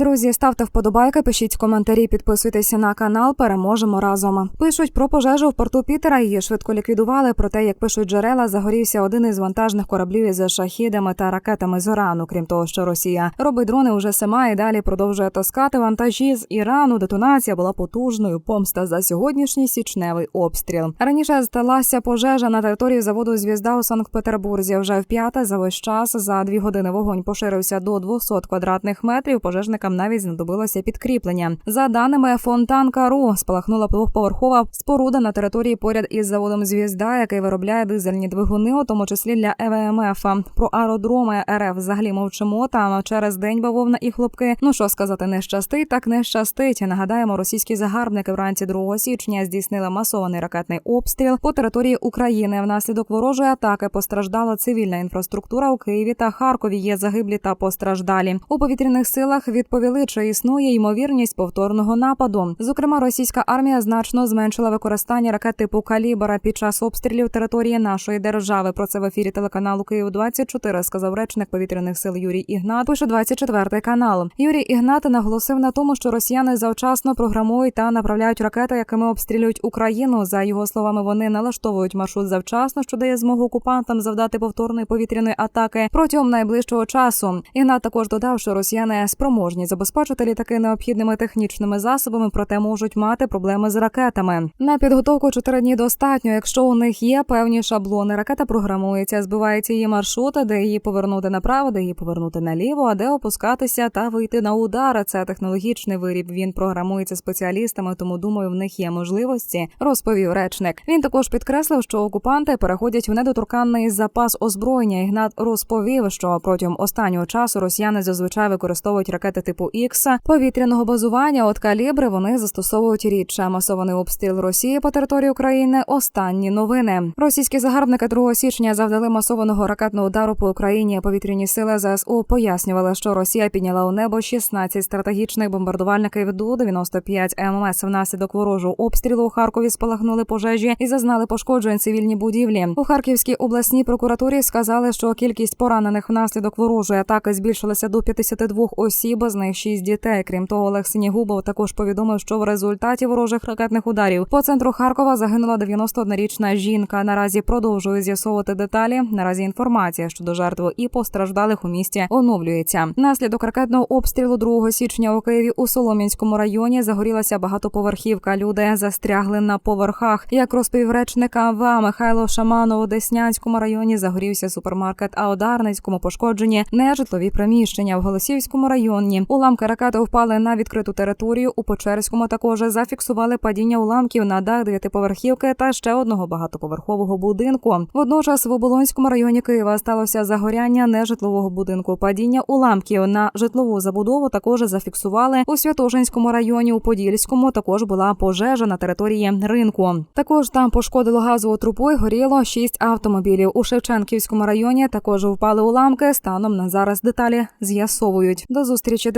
Друзі, ставте вподобайки, пишіть коментарі, підписуйтеся на канал. Переможемо разом. Пишуть про пожежу в порту Пітера. Її швидко ліквідували. Проте, як пишуть джерела, загорівся один із вантажних кораблів із шахідами та ракетами з Ірану. Крім того, що Росія робить дрони уже сама і далі продовжує таскати вантажі з Ірану. Детонація була потужною. Помста за сьогоднішній січневий обстріл. Раніше сталася пожежа на території заводу Звізда у Санкт-Петербурзі. Вже в п'яте за весь час за дві години вогонь поширився до 200 квадратних метрів. Пожежникам навіть знадобилося підкріплення. За даними Фонтанка.ру, спалахнула двохповерхова споруда на території поряд із заводом Звізда, який виробляє дизельні двигуни, у тому числі для ЕВМФ. Про аеродроми РФ взагалі мовчимо. Там через день бавовна і хлопки. Ну що сказати, не щастить, так не щастить. Нагадаємо, російські загарбники вранці 2 січня здійснили масований ракетний обстріл по території України. Внаслідок ворожої атаки постраждала цивільна інфраструктура у Києві та Харкові. Є загиблі та постраждалі. У повітряних силах відповіли, чи існує ймовірність повторного нападу. Зокрема, російська армія значно зменшила використання ракет типу калібра під час обстрілів території нашої держави. Про це в ефірі телеканалу Київ 24 сказав речник повітряних сил Юрій Ігнат. Пише 24 канал. Юрій Ігнат наголосив на тому, що росіяни завчасно програмують та направляють ракети, якими обстрілюють Україну. За його словами, вони налаштовують маршрут завчасно, що дає змогу окупантам завдати повторної повітряної атаки протягом найближчого часу. Ігнат також додав, що росіяни спроможні забезпечити літаки необхідними технічними засобами, проте можуть мати проблеми з ракетами. На підготовку чотири дні достатньо. Якщо у них є певні шаблони, ракета програмується, збивається її маршрути, де її повернути направо, де її повернути наліво, а де опускатися та вийти на удар. Це технологічний виріб. Він програмується спеціалістами, тому думаю, в них є можливості. Розповів речник. Він також підкреслив, що окупанти переходять в недоторканний запас озброєння. Ігнат розповів, що протягом останнього часу росіяни зазвичай використовують ракети типу Ікс повітряного базування. От калібри вони застосовують рідше. Масований обстріл Росії по території України. Останні новини. Російські загарбники 2 січня завдали масованого ракетного удару по Україні. Повітряні сили ЗСУ пояснювали, що Росія підняла у небо 16 стратегічних бомбардувальників ду 95 ММС. Внаслідок ворожого обстрілу у Харкові спалахнули пожежі і зазнали пошкоджень цивільні будівлі. У Харківській обласній прокуратурі сказали, що кількість поранених внаслідок ворожої атаки збільшилася до 52 осіб, них 6 дітей. Крім того, Олег Синігубов також повідомив, що в результаті ворожих ракетних ударів по центру Харкова загинула 91-річна жінка. Наразі продовжують з'ясовувати деталі. Наразі інформація щодо жертв і постраждалих у місті оновлюється. Наслідок ракетного обстрілу 2 січня у Києві у Солом'янському районі загорілася багатоповерхівка. Люди застрягли на поверхах. Як розповів речник АВА Михайло Шаманов у Деснянському районі загорівся супермаркет, а у Дарницькому пошкоджені нежитлові приміщення в Голосіївському районі. Уламки ракети впали на відкриту територію. У Печерському також зафіксували падіння уламків на дах дев'ятиповерхівки та ще одного багатоповерхового будинку. Водночас в Оболонському районі Києва сталося загоряння нежитлового будинку. Падіння уламків на житлову забудову також зафіксували у Святошинському районі. У Подільському також була пожежа на території ринку. Також там пошкодило газову трубу і горіло шість автомобілів. У Шевченківському районі також впали уламки. Станом на зараз деталі з'ясовують. До зустрічі,